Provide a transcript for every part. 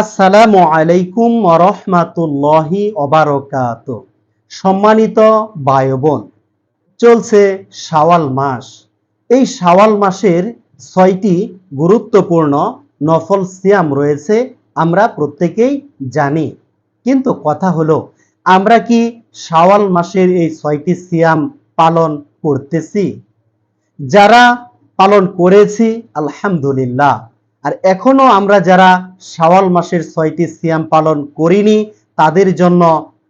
আসসালামু আলাইকুম রহমাতুল্লাহি অবারকাত সম্মানিত ভাই বোন চলছে শাওয়াল মাস। এই শাওয়াল মাসের ছয়টি গুরুত্বপূর্ণ নফল সিয়াম রয়েছে, আমরা প্রত্যেকেই জানি। কিন্তু কথা হলো, আমরা কি শাওয়াল মাসের এই ছয়টি সিয়াম পালন করতেছি? যারা পালন করেছি, আলহামদুলিল্লাহ। আর এখনও আমরা যারা শাওয়াল মাসের ছয়টি সিয়াম পালন করিনি, তাদের জন্য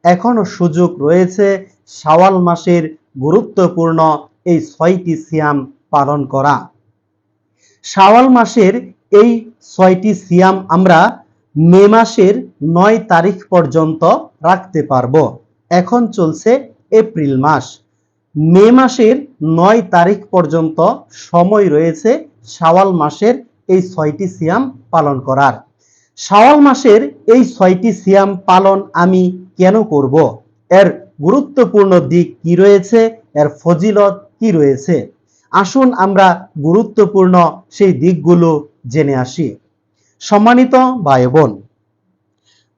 এখনও সুযোগ রয়েছে শাওয়াল মাসের গুরুত্বপূর্ণ এই ছয়টি সিয়াম পালন করা। শাওয়াল মাসের এই ছয়টি সিয়াম আমরা মে মাসের নয় তারিখ পর্যন্ত রাখতে পারব। এখন চলছে এপ্রিল মাস। মে মাসের নয় তারিখ পর্যন্ত সময় রয়েছে শাওয়াল মাসের এই ছয়টি সিয়াম পালন করার। শাওয়াল মাসের এই ছয়টি সিয়াম পালন আমি কেন করব? এর গুরুত্বপূর্ণ দিক কি রয়েছে? এর ফজিলত কি রয়েছে? আসুন আমরা গুরুত্বপূর্ণ সেই দিকগুলো জেনে আসি। সম্মানিত ভাই বোন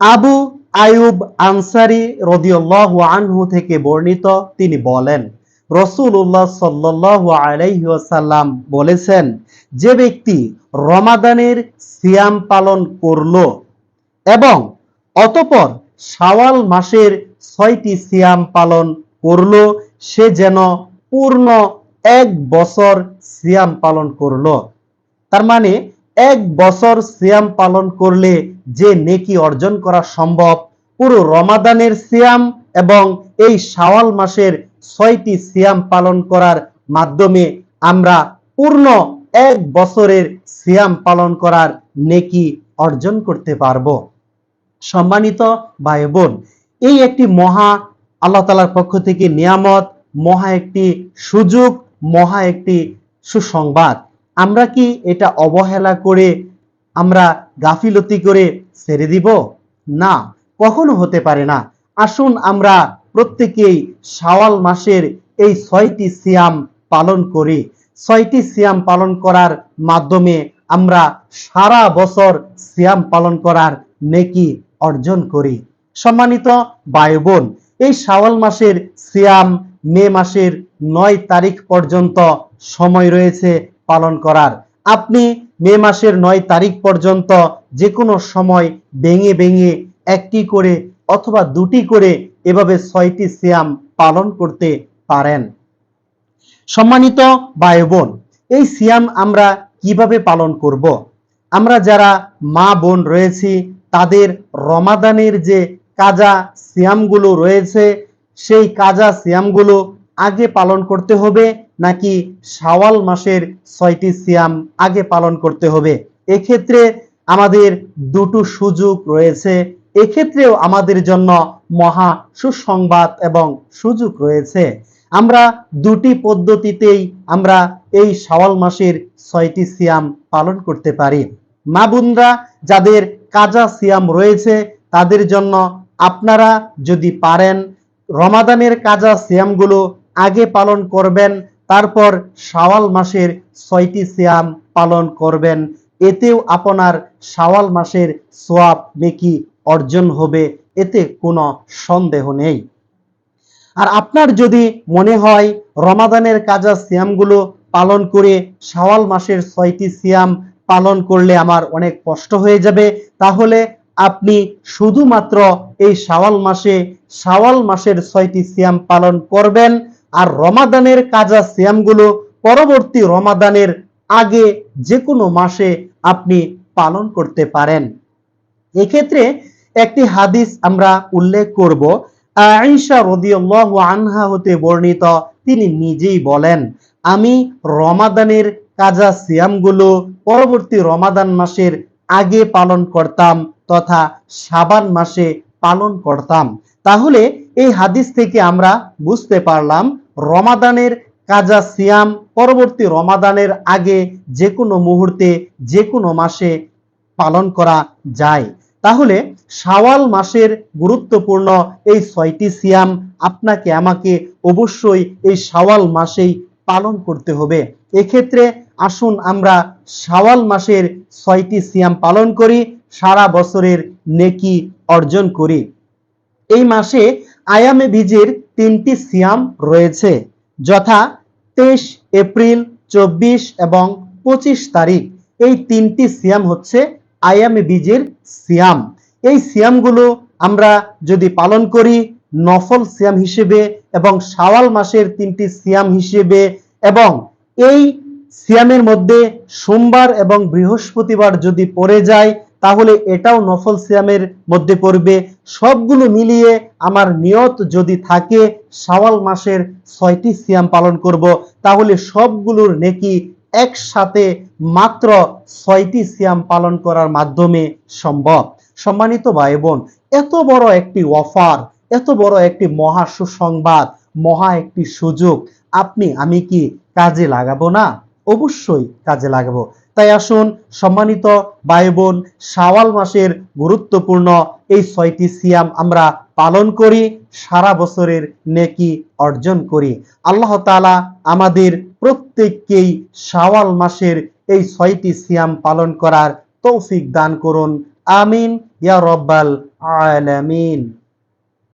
আবু আয়ুব আনসারি রদিউল্লাহু আনহু থেকে বর্ণিত তিনি বলেন রসুল্লাহ সাল্লাল্লাহু আলাইহি ওয়াসাল্লাম বলেছেন যে ব্যক্তি রমাদানের সিয়াম পালন করল এবং অতপর শাওয়াল মাসের ছয়টি সিয়াম পালন করল, সে যেন পূর্ণ এক বছর সিয়াম পালন করল। তার মানে এক বছর সিয়াম পালন করলে যে নেকি অর্জন করা সম্ভব, পুরো রমাদানের সিয়াম এবং এই শাওয়াল মাসের ছয়টি সিয়াম পালন করার মাধ্যমে আমরা পূর্ণ এক বছরের সিয়াম পালন করার নেকি অর্জন করতে পারব। সম্মানিত ভাই বোন এই একটি মহা আল্লাহ তালার পক্ষ থেকে নিয়ামত, মহা একটি সুযোগ, মহা একটি সুসংবাদ। আমরা কি এটা অবহেলা করে আমরা গাফিলতি করে ছেড়ে দিব? না, কখনো হতে পারে না। আসুন আমরা প্রত্যেকেই শাওয়াল মাসের এই ছয়টি সিয়াম পালন করি। ছয়টি সিয়াম পালন করার মাধ্যমে আমরা সারা বছর সিয়াম পালন করার নেকি অর্জন করি। সম্মানিত ভাই বোন এই শাওয়াল মাসের সিয়াম মে মাসের নয় তারিখ পর্যন্ত সময় রয়েছে পালন করার। আপনি মে মাসের নয় তারিখ পর্যন্ত যে কোনো সময় ভেঙে ভেঙে একটি করে অথবা দুটি করে এভাবে ছয়টি সিয়াম পালন করতে পারেন। সম্মানিত ভাই বোন এই সিয়াম আমরা কীভাবে পালন করব? আমরা যারা মা বোন রয়েছি, তাদের রমাদানের যে কাজা সিয়ামগুলো রয়েছে, সেই কাজা সিয়ামগুলো আগে পালন করতে হবে, নাকি শাওয়াল মাসের ছয়টি সিয়াম আগে পালন করতে হবে? এক্ষেত্রে আমাদের দুটো সুযোগ রয়েছে। এক্ষেত্রেও আমাদের জন্য মহা সুসংবাদ এবং সুযোগ রয়েছে। আমরা দুটি পদ্ধতিতেই আমরা এই শাওয়াল মাসের ছয়টি সিয়াম পালন করতে পারি। মা বোনরা যাদের কাজা সিয়াম রয়েছে, তাদের জন্য আপনারা যদি পারেন, রমাদানের কাজা সিয়ামগুলো আগে পালন করবেন, তারপর শাওয়াল মাসের ছয়টি সিয়াম পালন করবেন। এতেও আপনার শাওয়াল মাসের সোয়াব নেকি অর্জন হবে, এতে কোনো সন্দেহ নেই। আর আপনার যদি মনে হয় রমাদানের কাজা সিয়ামগুলো পালন করে শাওয়াল মাসের ছয়টি সিয়াম পালন করলে আমার অনেক কষ্ট হয়ে যাবে, তাহলে আপনি শুধুমাত্র এই শাওয়াল মাসে, শাওয়াল মাসের ছয়টি সিয়াম পালন করবেন। আর রমাদানের কাজা সিয়ামগুলো পরবর্তী রমাদানের আগে যে কোনো মাসে আপনি পালন করতে পারেন। এক্ষেত্রে একটি হাদিস আমরা উল্লেখ করব আয়েশা রদিয়াল্লাহু আনহা হতে বর্ণিত, তিনি নিজেই বলেন, আমি রমাদানের কাজা সিয়ামগুলো পরবর্তী রমাদান মাসের আগে পালন করতাম তথা সাবান মাসে পালন করতাম। তাহলে এই হাদিস থেকে আমরা বুঝতে পারলাম, রমাদানের কাজা সিয়াম পরবর্তী রমাদানের আগে যে কোনো মুহূর্তে যে কোনো মাসে পালন করা যায়। তাহলে শাওয়াল মাসের গুরুত্বপূর্ণ এই ছয়টি সিয়াম আপনাকে, আমাকে অবশ্যই এই শাওয়াল মাসেই পালন করতে হবে। এক্ষেত্রে আসুন আমরা শাওয়াল মাসের ছয়টি সিয়াম পালন করি, সারা বছরের নেকি অর্জন করি। এই মাসে আয়ামে বীজের তিনটি সিয়াম রয়েছে, যথা তেইশ এপ্রিল, চব্বিশ এবং পঁচিশ তারিখ। এই তিনটি সিয়াম হচ্ছে আয়ামে বীজের সিয়াম এই সিয়ামগুলো আমরা যদি পালন করি, নফল সিয়াম হিসেবে এবং শাওয়াল মাসের তিনটি সিয়াম হিসেবে এবং এই সিয়ামের মধ্যে সোমবার এবং বৃহস্পতিবার যদি পড়ে যায়, তাহলে এটাও নফল সিয়ামের মধ্যে পড়বে। সবগুলো মিলিয়ে আমার নিয়ত যদি থাকে, শাওয়াল মাসের ছয়টি সিয়াম পালন করব। তাহলে সবগুলোর নেকি একসাথে মাত্র ছয়টি সিয়াম পালন করার মাধ্যমে সম্ভব। সম্মানিত ভাই বোন এত বড় একটি অফার, এত বড় একটি মহা সুসংবাদ, মহা একটি সুযোগ, আপনি, আমি কি কাজে লাগাবো না? অবশ্যই কাজে লাগাবো। তাই আসুন, সম্মানিত ভাই বোন শাওয়াল মাসের গুরুত্বপূর্ণ এই ছয়টি সিয়াম আমরা পালন করি, সারা বছরের নেকি অর্জন করি। আল্লাহ তাআলা আমাদের প্রত্যেককেই শাওয়াল মাসের এই ছয়টি সিয়াম পালন করার তৌফিক দান করুন। আমিন, ইয়া রব্বাল আলামিন।